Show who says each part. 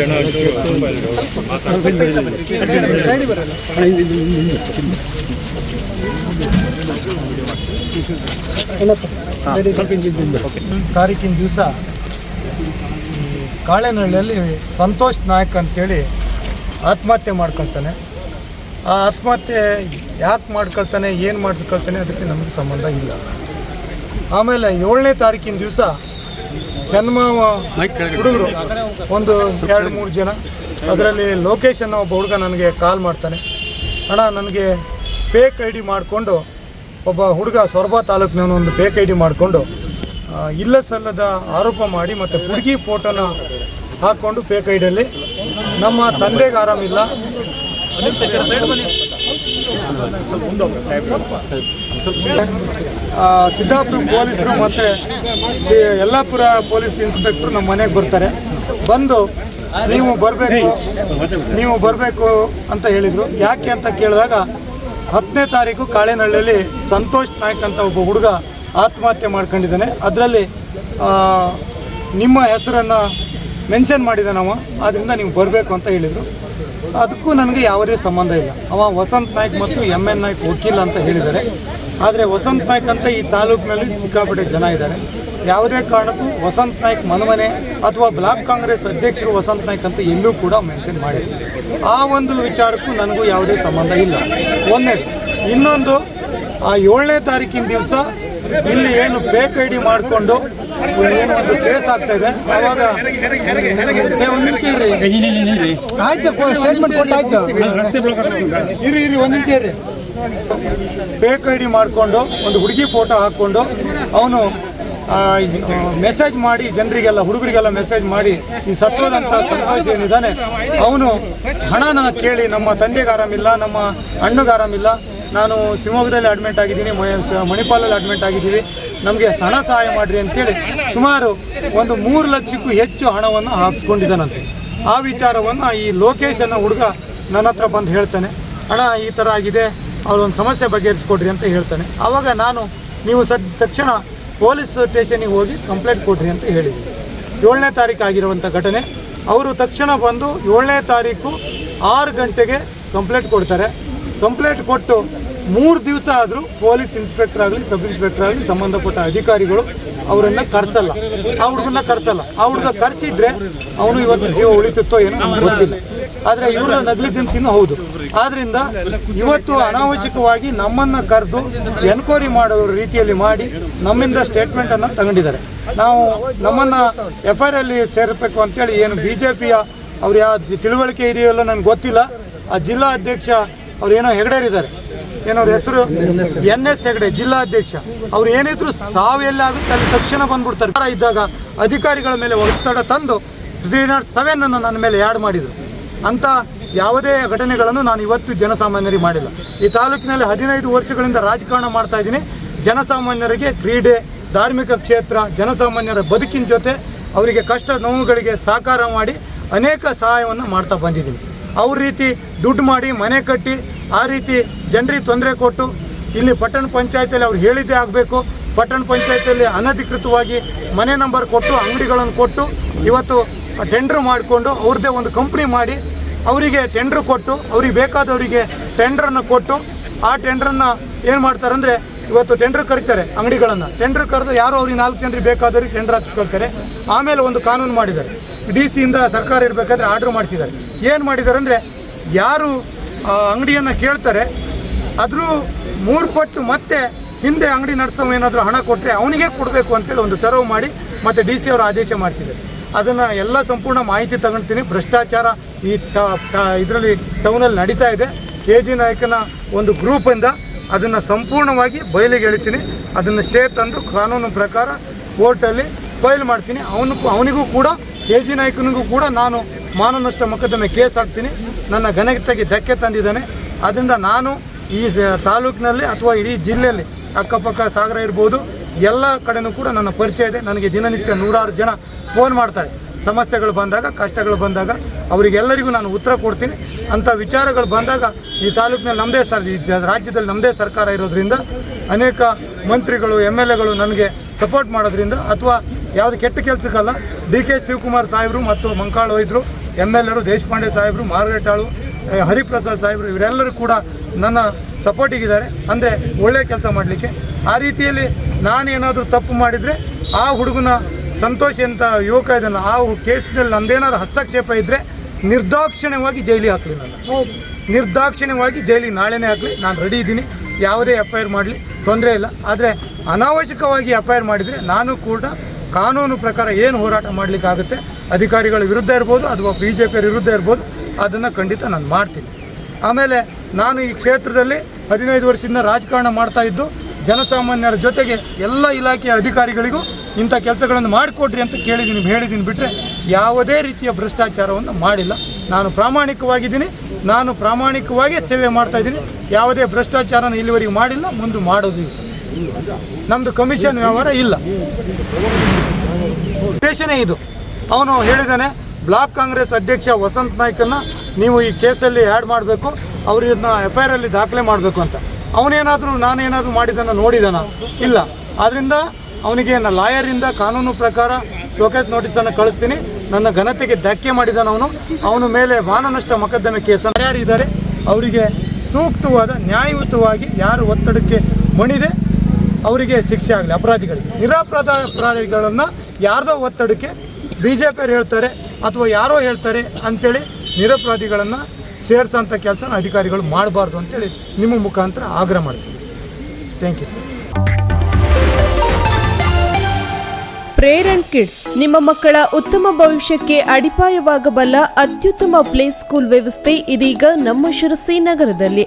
Speaker 1: ತುಂಬ
Speaker 2: ತಾರೀಕಿನ ದಿವಸ ಕಾಳೆನಹಳ್ಳಿಯಲ್ಲಿ ಸಂತೋಷ್ ನಾಯಕ್ ಅಂತೇಳಿ ಆತ್ಮಹತ್ಯೆ ಮಾಡ್ಕೊಳ್ತಾನೆ. ಆ ಆತ್ಮಹತ್ಯೆ ಯಾಕೆ ಮಾಡ್ಕೊಳ್ತಾನೆ, ಏನು ಮಾಡ್ಕೊಳ್ತಾನೆ ಅದಕ್ಕೆ ನಮಗೆ ಸಂಬಂಧ ಇಲ್ಲ. ಆಮೇಲೆ ಏಳನೇ ತಾರೀಕಿನ ದಿವಸ ಜನ್ಮ ಹುಡುಗರು. ಒಂದು ಎರಡು ಮೂರು ಜನ. ಅದರಲ್ಲಿ ಲೋಕೇಶ್ ಅನ್ನೋ ಒಬ್ಬ ಹುಡುಗ ನನಗೆ ಕಾಲ್ ಮಾಡ್ತಾನೆ. ಅಣ್ಣ ನನಗೆ ಫೇಕ್ ಐ ಡಿ ಮಾಡಿಕೊಂಡು ಒಬ್ಬ ಹುಡುಗ ಸೊರಬ ತಾಲೂಕಿನ ಒಂದು ಫೇಕ್ ಐ ಡಿ ಮಾಡಿಕೊಂಡು ಇಲ್ಲ ಸಲ್ಲದ ಆರೋಪ ಮಾಡಿ ಮತ್ತು ಹುಡುಗಿ ಫೋಟೋನ ಹಾಕ್ಕೊಂಡು ಫೇಕ್ ಐ ಡಿಯಲ್ಲಿ ನಮ್ಮ ತಂದೆಗೆ ಆರಾಮಿಲ್ಲ. ಸಿದ್ದಾಪುರ ಪೊಲೀಸರು ಮತ್ತೆ ಯಲ್ಲಾಪುರ ಪೊಲೀಸ್ ಇನ್ಸ್ಪೆಕ್ಟ್ರು ನಮ್ಮ ಮನೆಗೆ ಬರ್ತಾರೆ. ಬಂದು ನೀವು ಬರಬೇಕು ನೀವು ಬರಬೇಕು ಅಂತ ಹೇಳಿದರು. ಯಾಕೆ ಅಂತ ಕೇಳಿದಾಗ ಹತ್ತನೇ ತಾರೀಕು ಕಾಳೆನಹಳ್ಳಿಯಲ್ಲಿ ಸಂತೋಷ್ ನಾಯ್ಕ್ ಅಂತ ಒಬ್ಬ ಹುಡುಗ ಆತ್ಮಹತ್ಯೆ ಮಾಡ್ಕೊಂಡಿದ್ದಾನೆ. ಅದರಲ್ಲಿ ನಿಮ್ಮ ಹೆಸರನ್ನು ಮೆನ್ಷನ್ ಮಾಡಿದ್ದಾನವ ಆದ್ದರಿಂದ ನೀವು ಬರಬೇಕು ಅಂತ ಹೇಳಿದರು. ಅದಕ್ಕೂ ನನಗೆ ಯಾವುದೇ ಸಂಬಂಧ ಇಲ್ಲ. ಅವ ವಸಂತ್ ನಾಯ್ಕ್ ಮತ್ತು ಎಂ ಎನ್ ನಾಯ್ಕ್ ವಕೀಲ ಅಂತ ಹೇಳಿದ್ದಾರೆ. ಆದರೆ ವಸಂತ್ ನಾಯ್ಕ್ ಅಂತ ಈ ತಾಲೂಕಿನಲ್ಲಿ ಸಿಕ್ಕಾಪಟ್ಟೆ ಜನ ಇದ್ದಾರೆ. ಯಾವುದೇ ಕಾರಣಕ್ಕೂ ವಸಂತ್ ನಾಯ್ಕ್ ಮನಮನೆ ಅಥವಾ ಬ್ಲಾಕ್ ಕಾಂಗ್ರೆಸ್ ಅಧ್ಯಕ್ಷರು ವಸಂತ್ ನಾಯ್ಕ್ ಅಂತ ಎಲ್ಲೂ ಕೂಡ ಮೆನ್ಷನ್ ಮಾಡಿದ್ದಾರೆ ಆ ಒಂದು ವಿಚಾರಕ್ಕೂ ನನಗೂ ಯಾವುದೇ ಸಂಬಂಧ ಇಲ್ಲ. ಒಂದನೇದು ಇನ್ನೊಂದು, ಆ ಏಳನೇ ತಾರೀಕಿನ ದಿವಸ ಇಲ್ಲಿ ಏನು ಬೇಕ್ ಐ ಡಿ ಮಾಡಿಕೊಂಡು ಏನು ಒಂದು ಕೇಸ್ ಆಗ್ತಾ ಇದೆ? ಅವಾಗ ಏ, ಒಂದ್ ನಿಮಿಷ ಇರ್ರಿ. ಆಯ್ತು ಸ್ಟೇಟ್ಮೆಂಟ್ ಕೊಟ್ಟಾಯ್ತು ಇರಿ ಇರಿ ಒಂದು ನಿಮಿಷ ಇರಿ ಫೇಕ್ ಐ ಡಿ ಮಾಡಿಕೊಂಡು ಒಂದು ಹುಡುಗಿ ಫೋಟೋ ಹಾಕ್ಕೊಂಡು ಅವನು ಮೆಸೇಜ್ ಮಾಡಿ ಜನರಿಗೆಲ್ಲ ಹುಡುಗರಿಗೆಲ್ಲ ಮೆಸೇಜ್ ಮಾಡಿ ಈ ಸತ್ತೋದಂಥ ಸಂತೋಷ ಏನಿದ್ದಾನೆ ಅವನು ಹಣನ ಕೇಳಿ ನಮ್ಮ ತಂದೆಗೆ ಆರಾಮಿಲ್ಲ ನಮ್ಮ ಅಣ್ಣಗೆ ಆರಾಮಿಲ್ಲ. ನಾನು ಶಿವಮೊಗ್ಗದಲ್ಲಿ ಅಡ್ಮಿಟ್ ಆಗಿದ್ದೀನಿ ಮಣಿಪಾಲಲ್ಲಿ ಅಡ್ಮಿಟ್ ಆಗಿದ್ದೀವಿ. ನಮಗೆ ಹಣ ಸಹಾಯ ಮಾಡಿರಿ ಅಂತೇಳಿ ಸುಮಾರು ಒಂದು ಮೂರು ಲಕ್ಷಕ್ಕೂ ಹೆಚ್ಚು ಹಣವನ್ನು ಹಾಕಿಸ್ಕೊಂಡಿದ್ದಾನಂತೆ. ಆ ವಿಚಾರವನ್ನು ಈ ಲೋಕೇಶ್ ಹುಡುಗ ನನ್ನ ಹತ್ರ ಬಂದು ಹೇಳ್ತಾನೆ. ಹಣ ಈ ಥರ ಆಗಿದೆ. ಅವ್ರೊಂದು ಸಮಸ್ಯೆ ಬಗೆಹರಿಸ್ಕೊಡ್ರಿ ಅಂತ ಹೇಳ್ತಾನೆ. ಆವಾಗ ನಾನು ನೀವು ಸದ್, ತಕ್ಷಣ ಪೊಲೀಸ್ ಸ್ಟೇಷನಿಗೆ ಹೋಗಿ ಕಂಪ್ಲೇಂಟ್ ಕೊಡ್ರಿ ಅಂತ ಹೇಳಿದ್ವಿ ಏಳನೇ ತಾರೀಕು ಆಗಿರುವಂಥ ಘಟನೆ. ಅವರು ತಕ್ಷಣ ಬಂದು ಏಳನೇ ತಾರೀಕು ಆರು ಗಂಟೆಗೆ ಕಂಪ್ಲೇಂಟ್ ಕೊಡ್ತಾರೆ. ಕಂಪ್ಲೇಂಟ್ ಕೊಟ್ಟು ಮೂರು ದಿವಸ ಆದರೂ ಪೊಲೀಸ್ ಇನ್ಸ್ಪೆಕ್ಟರ್ ಆಗಲಿ, ಸಬ್ ಇನ್ಸ್ಪೆಕ್ಟರ್ ಆಗಲಿ, ಸಂಬಂಧಪಟ್ಟ ಅಧಿಕಾರಿಗಳು ಅವರನ್ನು ಕರೆಸಲ್ಲ. ಆ ಹುಡುಗನ್ನ ಕರೆಸಲ್ಲ. ಆ ಹುಡುಗ ಕರೆಸಿದ್ರೆ ಅವನು ಇವತ್ತು ಜೀವ ಉಳಿತಿತ್ತೋ ಏನೋ ಗೊತ್ತಿಲ್ಲ. ಆದರೆ ಇವರ ನೆಗ್ಲಿಜೆನ್ಸಿನೂ ಹೌದು. ಆದ್ರಿಂದ ಇವತ್ತು ಅನಾವಶ್ಯಕವಾಗಿ ನಮ್ಮನ್ನ ಕರೆದು ಎನ್ಕ್ವೈರಿ ಮಾಡೋ ರೀತಿಯಲ್ಲಿ ಮಾಡಿ ನಮ್ಮಿಂದ ಸ್ಟೇಟ್ಮೆಂಟ್ ಅನ್ನ ತಗೊಂಡಿದ್ದಾರೆ ನಾವು ನಮ್ಮನ್ನ ಎಫ್ ಐ ಅಲ್ಲಿ ಸೇರಬೇಕು ಅಂತೇಳಿ ಏನು ಬಿ ಜೆ ಪಿಯ ಅವ್ರು ಯಾವ ತಿಳುವಳಿಕೆ ಇದೆಯಲ್ಲ ನನಗೆ ಗೊತ್ತಿಲ್ಲ. ಆ ಜಿಲ್ಲಾ ಅಧ್ಯಕ್ಷ ಅವ್ರು ಏನೋ ಹೆಗಡೆರಿದ್ದಾರೆ ಏನೋ ಹೆಸರು ಎನ್ ಎಸ್ ಹೆಗಡೆ ಜಿಲ್ಲಾಧ್ಯಕ್ಷ ಅವ್ರು ಏನಿದ್ರು ಸಾವು ಆಗುತ್ತೆ, ಅಲ್ಲಿ ತಕ್ಷಣ ಬಂದ್ಬಿಡ್ತಾರೆ. ಇದ್ದಾಗ ಅಧಿಕಾರಿಗಳ ಮೇಲೆ ಒತ್ತಡ ತಂದು ತ್ರೀ ನಾಟ್ ಸೆವೆನ್ ಅನ್ನು ನನ್ನ ಮೇಲೆ ಆ್ಯಡ್ ಮಾಡಿದರು. ಅಂತ ಯಾವುದೇ ಘಟನೆಗಳನ್ನು ನಾನು ಇವತ್ತು ಜನಸಾಮಾನ್ಯರಿಗೆ ಮಾಡಿಲ್ಲ. ಈ ತಾಲೂಕಿನಲ್ಲಿ ಹದಿನೈದು ವರ್ಷಗಳಿಂದ ರಾಜಕಾರಣ ಮಾಡ್ತಾ ಇದ್ದೀನಿ. ಜನಸಾಮಾನ್ಯರಿಗೆ ಕ್ರೀಡೆ, ಧಾರ್ಮಿಕ ಕ್ಷೇತ್ರ, ಜನಸಾಮಾನ್ಯರ ಬದುಕಿನ ಜೊತೆ ಅವರಿಗೆ ಕಷ್ಟ ನೋವುಗಳಿಗೆ ಸಹಕಾರ ಮಾಡಿ ಅನೇಕ ಸಹಾಯವನ್ನು ಮಾಡ್ತಾ ಬಂದಿದ್ದೀನಿ. ಅವ್ರ ರೀತಿ ದುಡ್ಡು ಮಾಡಿ ಮನೆ ಕಟ್ಟಿ ಆ ರೀತಿ ಜನರಿಗೆ ತೊಂದರೆ ಕೊಟ್ಟು ಇಲ್ಲಿ ಪಟ್ಟಣ ಪಂಚಾಯತಿಯಲ್ಲಿ ಅವ್ರು ಹೇಳಿದ್ದೇ ಆಗಬೇಕು. ಪಟ್ಟಣ ಪಂಚಾಯತಿಯಲ್ಲಿ ಅನಧಿಕೃತವಾಗಿ ಮನೆ ನಂಬರ್ ಕೊಟ್ಟು, ಅಂಗಡಿಗಳನ್ನು ಕೊಟ್ಟು, ಇವತ್ತು ಟೆಂಡ್ರ್ ಮಾಡಿಕೊಂಡು ಅವ್ರದ್ದೇ ಒಂದು ಕಂಪ್ನಿ ಮಾಡಿ ಅವರಿಗೆ ಟೆಂಡ್ರ್ ಕೊಟ್ಟು, ಅವ್ರಿಗೆ ಬೇಕಾದವರಿಗೆ ಟೆಂಡ್ರನ್ನು ಕೊಟ್ಟು ಆ ಟೆಂಡ್ರನ್ನು ಏನು ಮಾಡ್ತಾರೆ ಅಂದರೆ ಇವತ್ತು ಟೆಂಡ್ರ್ ಕರೀತಾರೆ ಅಂಗಡಿಗಳನ್ನು. ಟೆಂಡ್ರ್ ಕರೆದು ಯಾರೋ ಅವ್ರಿಗೆ ನಾಲ್ಕು ಜನರಿಗೆ ಬೇಕಾದವ್ರಿಗೆ ಟೆಂಡ್ರ್ ಹಾಕಿಸ್ಕೊಳ್ತಾರೆ. ಆಮೇಲೆ ಒಂದು ಕಾನೂನು ಮಾಡಿದ್ದಾರೆ. ಡಿ ಸಿಯಿಂದ ಸರ್ಕಾರ ಇರಬೇಕಾದ್ರೆ ಆರ್ಡ್ರ್ ಮಾಡಿಸಿದ್ದಾರೆ. ಏನು ಮಾಡಿದ್ದಾರೆ ಅಂದರೆ ಯಾರು ಅಂಗಡಿಯನ್ನು ಕೇಳ್ತಾರೆ, ಆದರೂ ಮೂರು ಪಟ್ಟು ಮತ್ತೆ ಹಿಂದೆ ಅಂಗಡಿ ನಡೆಸೋ ಏನಾದರೂ ಹಣ ಕೊಟ್ಟರೆ ಅವನಿಗೆ ಕೊಡಬೇಕು ಅಂತೇಳಿ ಒಂದು ತೆರವು ಮಾಡಿ ಮತ್ತು ಡಿ ಸಿ ಅವರು ಆದೇಶ ಮಾಡಿಸಿದೆ ಅದನ್ನು ಎಲ್ಲ ಸಂಪೂರ್ಣ ಮಾಹಿತಿ ತಗೊಳ್ತೀನಿ ಭ್ರಷ್ಟಾಚಾರ ಈ ಇದರಲ್ಲಿ ಟೌನಲ್ಲಿ ನಡೀತಾ ಇದೆ. ಕೆ ಜಿ ನಾಯಕನ ಒಂದು ಗ್ರೂಪಿಂದ ಅದನ್ನು ಸಂಪೂರ್ಣವಾಗಿ ಬಯಲಿಗೆ ಎಳಿತೀನಿ. ಅದನ್ನು ಸ್ಟೇ ತಂದು ಕಾನೂನು ಪ್ರಕಾರ ಕೋರ್ಟಲ್ಲಿ ಫೈಲ್ ಮಾಡ್ತೀನಿ. ಅವನಿಗೂ ಅವನಿಗೂ ಕೂಡ ಕೆ ಜಿ ನಾಯ್ಕನಿಗೂ ಕೂಡ ನಾನು ಮಾನನಷ್ಟ ಮೊಕದ್ದಮೆ ಕೇಸ್ ಹಾಕ್ತೀನಿ. ನನ್ನ ಘನತೆಗೆ ಧಕ್ಕೆ ತಂದಿದ್ದಾನೆ. ಅದರಿಂದ ನಾನು ಈ ತಾಲೂಕಿನಲ್ಲಿ ಅಥವಾ ಇಡೀ ಜಿಲ್ಲೆಯಲ್ಲಿ ಅಕ್ಕಪಕ್ಕ ಸಾಗರ ಇರ್ಬೋದು, ಎಲ್ಲ ಕಡೆನೂ ಕೂಡ ನನ್ನ ಪರಿಚಯ ಇದೆ. ನನಗೆ ದಿನನಿತ್ಯ ನೂರಾರು ಜನ ಫೋನ್ ಮಾಡ್ತಾರೆ. ಸಮಸ್ಯೆಗಳು ಬಂದಾಗ, ಕಷ್ಟಗಳು ಬಂದಾಗ ಅವರಿಗೆಲ್ಲರಿಗೂ ನಾನು ಉತ್ತರ ಕೊಡ್ತೀನಿ. ಅಂಥ ವಿಚಾರಗಳು ಬಂದಾಗ ಈ ತಾಲೂಕಿನಲ್ಲಿ ನಮ್ಮದೇ ಸರ್, ಈ ರಾಜ್ಯದಲ್ಲಿ ನಮ್ಮದೇ ಸರ್ಕಾರ ಇರೋದ್ರಿಂದ ಅನೇಕ ಮಂತ್ರಿಗಳು, ಎಂ ಎಲ್ ಎಗಳು ನನಗೆ ಸಪೋರ್ಟ್ ಮಾಡೋದ್ರಿಂದ ಅಥವಾ ಯಾವುದು ಕೆಟ್ಟ ಕೆಲಸಕ್ಕಲ್ಲ. ಡಿ ಕೆ ಶಿವಕುಮಾರ್ ಸಾಹೇಬರು ಮತ್ತು ಮಂಕಾಳು ಇದ್ದರು ಎಂ ಎಲ್ ಎರು ದೇಶಪಾಂಡೆ ಸಾಹೇಬರು ಮಾರ್ಗಟಾಳು ಹರಿಪ್ರಸಾದ್ ಸಾಹೇಬರು ಇವರೆಲ್ಲರೂ ಕೂಡ ನನ್ನ ಸಪೋರ್ಟಿಗಿದ್ದಾರೆ ಅಂದರೆ ಒಳ್ಳೆಯ ಕೆಲಸ ಮಾಡಲಿಕ್ಕೆ. ಆ ರೀತಿಯಲ್ಲಿ ನಾನೇನಾದರೂ ತಪ್ಪು ಮಾಡಿದರೆ ಆ ಹುಡುಗನ ಸಂತೋಷ ಅಂತ ಯುವಕ ಇದನ್ನು ಆ ಕೇಸ್ನಲ್ಲಿ ನಂದೇನಾದ್ರು ಹಸ್ತಕ್ಷೇಪ ಇದ್ದರೆ ನಿರ್ದಾಕ್ಷಿಣ್ಯವಾಗಿ ಜೈಲಿ ಹಾಕಲಿ ನನ್ನ ನಿರ್ದಾಕ್ಷಿಣ್ಯವಾಗಿ ಜೈಲಿ ನಾಳೆನೇ ಹಾಕಲಿ. ನಾನು ರೆಡಿ ಇದ್ದೀನಿ. ಯಾವುದೇ ಎಫ್ ಐ ಆರ್ ಮಾಡಲಿ. ತೊಂದರೆ ಇಲ್ಲ. ಆದರೆ ಅನಾವಶ್ಯಕವಾಗಿ ಎಫ್ ಐ ಆರ್ ಮಾಡಿದರೆ ನಾನು ಕೂಡ ಕಾನೂನು ಪ್ರಕಾರ ಏನು ಹೋರಾಟ ಮಾಡಲಿಕ್ಕಾಗುತ್ತೆ ಅಧಿಕಾರಿಗಳ ವಿರುದ್ಧ ಇರ್ಬೋದು ಅಥವಾ ಬಿ ಜೆ ಪಿಯರ ವಿರುದ್ಧ ಇರ್ಬೋದು, ಅದನ್ನು ಖಂಡಿತ ನಾನು ಮಾಡ್ತೀನಿ. ಆಮೇಲೆ ನಾನು ಈ ಕ್ಷೇತ್ರದಲ್ಲಿ ಹದಿನೈದು ವರ್ಷದಿಂದ ರಾಜಕಾರಣ ಮಾಡ್ತಾ ಇದ್ದು, ಜನಸಾಮಾನ್ಯರ ಜೊತೆಗೆ ಎಲ್ಲ ಇಲಾಖೆಯ ಅಧಿಕಾರಿಗಳಿಗೂ ಇಂಥ ಕೆಲಸಗಳನ್ನು ಮಾಡಿಕೊಡ್ರಿ ಅಂತ ಕೇಳಿದ್ದೀನಿ ಹೇಳಿದ್ದೀನಿ ಬಿಟ್ಟರೆ ಯಾವುದೇ ರೀತಿಯ ಭ್ರಷ್ಟಾಚಾರವನ್ನು ಮಾಡಿಲ್ಲ. ನಾನು ಪ್ರಾಮಾಣಿಕವಾಗಿದ್ದೀನಿ, ನಾನು ಪ್ರಾಮಾಣಿಕವಾಗಿ ಸೇವೆ ಮಾಡ್ತಾ ಇದ್ದೀನಿ. ಯಾವುದೇ ಭ್ರಷ್ಟಾಚಾರನ ಇಲ್ಲಿವರೆಗೆ ಮಾಡಿಲ್ಲ, ಮುಂದೆ ಮಾಡೋದು ಇಲ್ಲ ನಮ್ಮದು ಕಮಿಷನ್ ವ್ಯವಹಾರ ಇಲ್ಲ. ಉದ್ದೇಶನೇ ಇದು. ಅವನು ಹೇಳಿದ್ದಾನೆ ಬ್ಲಾಕ್ ಕಾಂಗ್ರೆಸ್ ಅಧ್ಯಕ್ಷ ವಸಂತ್ ನಾಯ್ಕನ್ನ ನೀವು ಈ ಕೇಸಲ್ಲಿ ಆ್ಯಡ್ ಮಾಡಬೇಕು ಅವ್ರನ್ನ ಎಫ್ ಐ ಆರಲ್ಲಿ ದಾಖಲೆ ಮಾಡಬೇಕು ಅಂತ. ಅವನೇನಾದರೂ, ನಾನೇನಾದರೂ ಮಾಡಿದ್ದಾನ ನೋಡಿದಾನ? ಇಲ್ಲ. ಆದ್ದರಿಂದ ಅವನಿಗೆ ನನ್ನ ಲಾಯರಿಂದ ಕಾನೂನು ಪ್ರಕಾರ ಶೋಕೇಸ್ ನೋಟಿಸನ್ನು ಕಳಿಸ್ತೀನಿ. ನನ್ನ ಘನತೆಗೆ ಧಕ್ಕೆ ಮಾಡಿದಾನ ಅವನು. ಅವನ ಮೇಲೆ ಮಾನನಷ್ಟ ಮೊಕದ್ದಮೆ ಕೇಸನ್ನು ಯಾರಿದ್ದಾರೆ ಅವರಿಗೆ ಸೂಕ್ತವಾದ, ನ್ಯಾಯಯುತವಾಗಿ ಯಾರು ಒತ್ತಡಕ್ಕೆ ಮಣಿದೆ? ಅವರಿಗೆ ಶಿಕ್ಷೆ ಆಗಲಿ, ಅಪರಾಧಿಗಳಿಗೆ. ನಿರಪರಾಧ ಅಪರಾಧಿಗಳನ್ನು ಯಾರ್ದೋ ಒತ್ತಡಕ್ಕೆ ಬಿ ಜೆ ಪಿಯವ್ರು ಹೇಳ್ತಾರೆ ಅಥವಾ ಯಾರೋ ಹೇಳ್ತಾರೆ ಅಂತೇಳಿ ನಿರಪರಾಧಿಗಳನ್ನು ಸೇರಿಸೋಂಥ ಕೆಲಸನ ಅಧಿಕಾರಿಗಳು ಮಾಡಬಾರ್ದು ಅಂತೇಳಿ ನಿಮ್ಮ ಮುಖಾಂತರ ಆಗ್ರಹ ಮಾಡಿಸ್ತೀನಿ. ಥ್ಯಾಂಕ್ ಯು
Speaker 1: ಪ್ರೇರಣ್ ಕಿಡ್ಸ್, ನಿಮ್ಮ ಮಕ್ಕಳ ಉತ್ತಮ ಭವಿಷ್ಯಕ್ಕೆ ಅಡಿಪಾಯವಾಗಬಲ್ಲ ಅತ್ಯುತ್ತಮ ಪ್ಲೇ ಸ್ಕೂಲ್ ವ್ಯವಸ್ಥೆ ಇದೀಗ ನಮ್ಮ ಶಿರಸಿ ನಗರದಲ್ಲಿ.